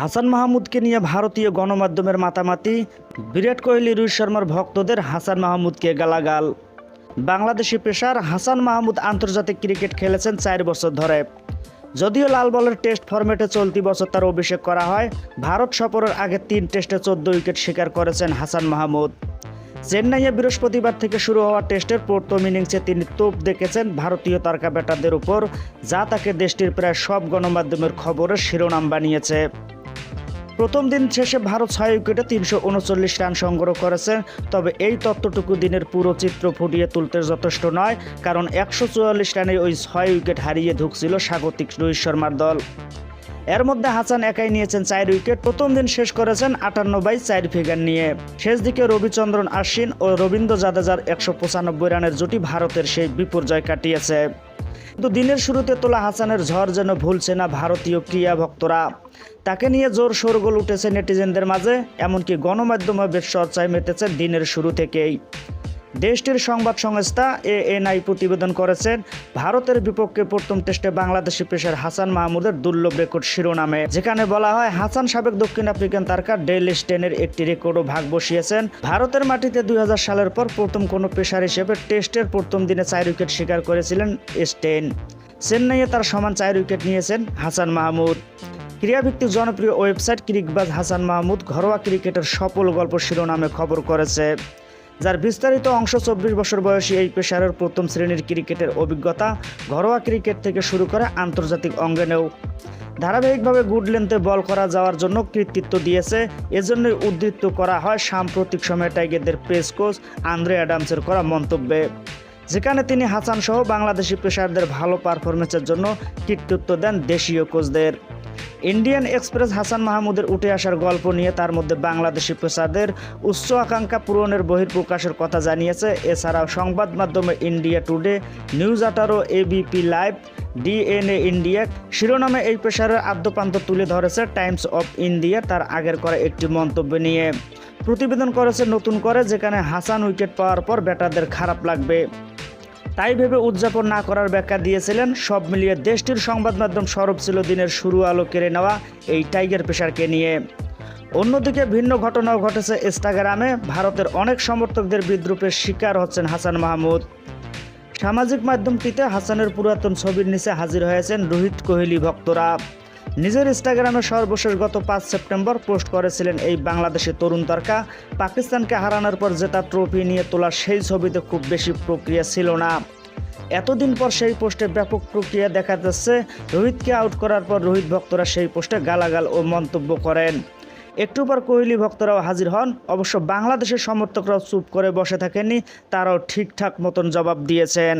হাসান মাহমুদকে নিয়ে ভারতীয় গণমাধ্যমের মাতামাতি। বিরাট কোহলি, রোহিত শর্মার ভক্তদের হাসান মাহমুদকে গালাগাল। বাংলাদেশি পেশার হাসান মাহমুদ আন্তর্জাতিক ক্রিকেট খেলেছেন চার বছর ধরে। যদিও লাল বলের টেস্ট ফরম্যাটে চলতি বছর তার অভিষেক করা হয়, ভারত সফরের আগে তিন টেস্টে চোদ্দ উইকেট শিকার করেছেন হাসান মাহমুদ। চেন্নাইয়ে বৃহস্পতিবার থেকে শুরু হওয়া টেস্টের প্রথম ইনিংসে তিনি তোপ দেখেছেন ভারতীয় তারকা ব্যাটারদের উপর, যা তাকে দেশটির প্রায় সব গণমাধ্যমের খবরের শিরোনাম বানিয়েছে। প্রথম দিন শেষে ভারত ছয় উইকেটে তিনশো উনচল্লিশ রান সংগ্রহ করেছেন তবে এই তত্ত্বটুকু দিনের পুরো চিত্র ফুটিয়ে তুলতে যথেষ্ট নয়, কারণ একশো চুয়াল্লিশ রানে ওই ছয় উইকেট হারিয়ে ঢুকছিল স্বাগতিক রোহিত শর্মার দল। এর মধ্যে হাসান একাই নিয়েছেন চার উইকেট। প্রথম দিন শেষ করেছেন আটান্ন বাই চার ফিগার নিয়ে। শেষ দিকে রবিচন্দ্রন আশ্বিন ও রবীন্দ্র জাদেজার একশো পঁচানব্বই রানের জুটি ভারতের সেই বিপর্যয় কাটিয়েছে। কিন্তু দিনের শুরুতে তোলা হাসানের ঝড় যেন ভুলছে না ভারতীয় ক্রীড়া ভক্তরা তাকে নিয়ে জোর শোরগোল উঠেছে নেটিজেনদের মাঝে, এমনকি গণমাধ্যমে বেশ চর্চায় মেতেছে দিনের শুরু থেকেই। দেশটির সংবাদ সংস্থা এএনআই প্রতিবেদন করেছেন ভারতের বিপক্ষে প্রথম টেস্টে বাংলাদেশি পেশার হাসান মাহমুদের দুর্লভ রেকর্ড শিরোনামে। যেখানে বলা হয়, হাসান সাবেক দক্ষিণ আফ্রিকান তারকা ডেল স্টেনের একটি রেকর্ডও ভাগ বসিয়েছেন। ভারতের মাটিতে দুই সালের পর প্রথম কোনো পেশার হিসেবে টেস্টের প্রথম দিনে চার উইকেট শিকার করেছিলেন স্টেন। চেন্নাইয়ে তার সমান চার উইকেট নিয়েছেন হাসান মাহমুদ। ক্রীড়াভিত্তিক জনপ্রিয় ওয়েবসাইট ক্রিকবাজ হাসান মাহমুদ ঘরোয়া ক্রিকেটের সফল গল্প শিরোনামে খবর করেছে। যার বিস্তারিত অংশ চব্বিশ বছর বয়সী এই পেশারের প্রথম শ্রেণির ক্রিকেটের অভিজ্ঞতা ঘরোয়া ক্রিকেট থেকে শুরু করে আন্তর্জাতিক অঙ্গনেও ধারাবাহিকভাবে গুড লেন্থে বল করা যাওয়ার জন্য কৃতিত্ব দিয়েছে। এজন্যই উদ্ধৃত করা হয় সাম্প্রতিক সময়ে টাইগারদের প্রেস কোচ আন্দ্রে অ্যাডামসের করা মন্তব্যে। যেখানে তিনি হাসান সহ বাংলাদেশি পেশারদের ভালো পারফরমেন্সের জন্য কৃতিত্ব দেন দেশীয় কোচদের। ইন্ডিয়ান এক্সপ্রেস হাসান মাহমুদের উঠে আসার গল্প নিয়ে তার মধ্যে বাংলাদেশি পেশাদের উচ্চ আকাঙ্ক্ষা পূরণের বহির্প্রকাশের কথা জানিয়েছে। এছাড়াও সংবাদ মাধ্যমে ইন্ডিয়া টুডে নিউজ আঠারো এবিপি লাইভ ডিএনএ ইন্ডিয়া শিরোনামে এই পেশারের আদ্যপান্ত তুলে ধরেছে টাইমস অফ ইন্ডিয়া তার আগের করা একটি মন্তব্য নিয়ে। প্রতিবেদন করেছে নতুন করে যেখানে হাসান উইকেট পাওয়ার পর ব্যাটারদের খারাপ লাগবে। তাই ভেবে উদযাপন না করার ব্যাখ্যা দিয়েছিলেন সব মিলিয়ে দেশটির সংবাদ মাধ্যম সরব ছিল দিনের শুরু আলো কেড়ে নেওয়া এই টাইগার পেশারকে নিয়ে। অন্যদিকে ভিন্ন ঘটনাও ঘটেছে ইনস্টাগ্রামে, ভারতের অনেক সমর্থকদের বিদ্রুপের শিকার হচ্ছেন হাসান মাহমুদ। সামাজিক মাধ্যমটিতে হাসানের পুরাতন ছবির নিচে হাজির হয়েছেন রোহিত কোহলি ভক্তরা। নিজের ইনস্টাগ্রামে সর্বশেষ গত পাঁচ সেপ্টেম্বর পোস্ট করেছিলেন এই বাংলাদেশি তরুণ তারকা। পাকিস্তানকে হারানোর পর জেতা ট্রফি নিয়ে তোলা সেই ছবিতে খুব বেশি প্রক্রিয়া ছিল না। এতদিন পর সেই পোস্টে ব্যাপক প্রক্রিয়া দেখা যাচ্ছে। রোহিতকে আউট করার পর রোহিত ভক্তরা সেই পোস্টে গালাগাল ও মন্তব্য করেন। একটু পর কোহলি ভক্তরাও হাজির হন। অবশ্য বাংলাদেশের সমর্থকরাও চুপ করে বসে থাকেননি, তারাও ঠিকঠাক মতন জবাব দিয়েছেন।